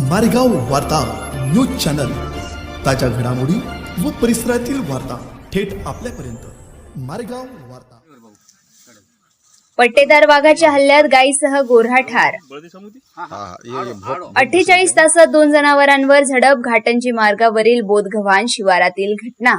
मारेगाव वार्ता news channel. ताज्या घडामोडी व परिसरातील वार्ता थेट आपल्यापर्यंत. मारेगाव वार्ता. पट्टेदार वाघाच्या हल्ल्यात गायीसह गोऱ्हा ठार. अठ्ठेचाळीस तासात दोन जनावरांवर झडप घाटंजी मार्गावरील बोधगव्हाण शिवारातील घटना.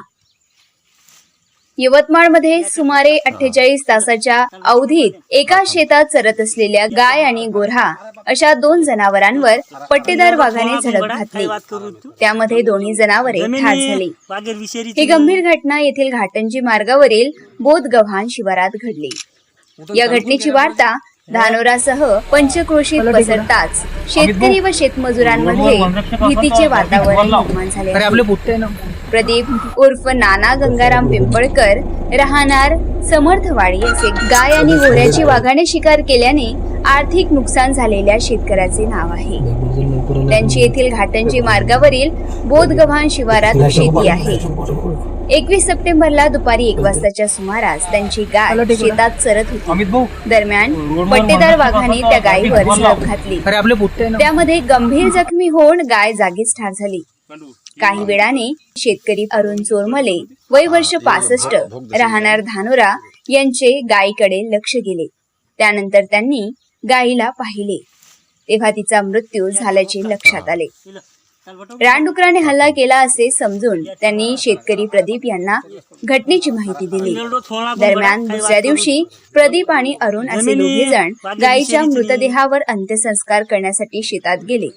यवतमाळमध्ये सुमारे अठ्ठेचाळीस तासाच्या अवधीत एका शेतात चरत असलेल्या गाय आणि गोऱ्हा अशा दोन जनावरांवर पट्टेदार वाघाने झडप घातली. त्यामध्ये दोन्ही जनावरे ठार झाली. ही गंभीर घटना येथील घाटंजी मार्गावरील बोधगव्हाण शिवारात घडली. या घटनेची वार्ता धानोरासह पंचक्रोशीत पसरताच शेतकरी व शेतमजुरांमध्ये भीतीचे वातावरण निर्माण झाले. प्रदीप उर्फ नाना गंगाराम पिंपळकर राहणार समर्थवाडी असे गाय आणि घोड्याची वाघाने शिकार केल्याने आर्थिक नुकसान झालेल्या शेतकऱ्याचे नाव आहे. त्यांची येथील घाटंजी मार्गावरील बोधगव्हाण शिवारात शेती आहे. एकवीस सप्टेंबरला दुपारी एक वाजताच्या सुमारास त्यांची गाय शेतात चरत होती. अमित भाऊ दरम्यान पट्टेदार वाघाने त्या गायीवर झडप घातली. त्यामध्ये गंभीर जखमी होऊन गाय जागीच ठार झाली. काही वेळाने शेतकरी अरुण चोरमले वय वर्ष पासष्ट राहणार धानोरा यांचे गायीकडे लक्ष गेले. त्यानंतर त्यांनी गायीला पाहिले. तेव्हा तिचा मृत्यू झाल्याचे लक्षात आले. रानडुकराने हल्ला केला असे समजून त्यांनी शेतकरी प्रदीप यांना घटनेची माहिती दिली. दरम्यान दुसऱ्या दिवशी प्रदीप आणि अरुण असे दोघे जण गायीच्या मृतदेहावर अंत्यसंस्कार करण्यासाठी शेतात गेले.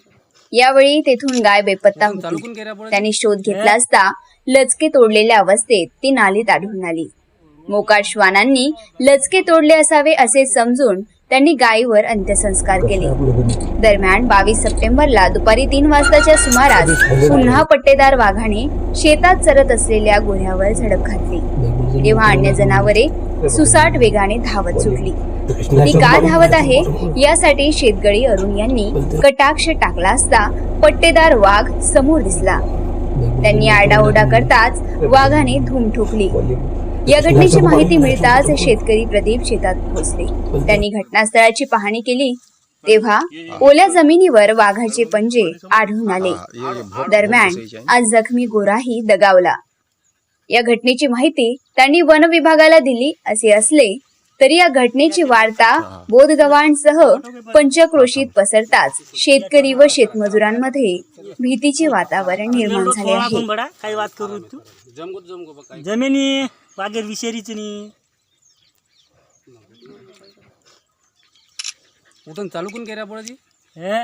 यावेळी तेथून गाय बेपत्ता होती. त्यांनी शोध घेतला असता लचके तोडलेल्या अवस्थेत ती नालीत आढळून आली. मोकाट श्वानांनी लचके तोडले असावे असे समजून त्यांनी गायीवर अंत्यसंस्कार केले. दरम्यान बावीस सप्टेंबरला दुपारी तीन वाजताच्या सुमारास पुन्हा पट्टेदार वाघाने शेतात चरत असलेल्या गोऱ्यावर झडप घातली. तेव्हा अन्य जनावरे सुसाट वेगाने धावत सुटली. ती का धावत आहे? यासाठी शेतगळी अरुण यांनी कटाक्ष टाकला असता पट्टेदार वाघ समोर दिसला. त्यांनी आरडाओरडा करताच वाघाने धूम ठोकली. या घटनेची माहिती मिळताच शेतकरी प्रदीप शेतात पोहोचले. त्यांनी घटनास्थळाची पाहणी केली. तेव्हा ओल्या जमिनीवर वाघाचे पंजे आढळून आले. दरम्यान आज जखमी गोराही दगावला. या घटनेची माहिती त्यांनी वन विभागाला दिली असे असले तरी या घटनेची वार्ता बोधगव्हाणसह पंचक्रोशीत पसरताच शेतकरी व शेतमजुरांमध्ये भीतीचे वातावरण निर्माण झाले आहे. बडा काही વાત करू तू? जमिनी वागेर विषारीच नाही उठून चालू कोण केल्या पडायची हे?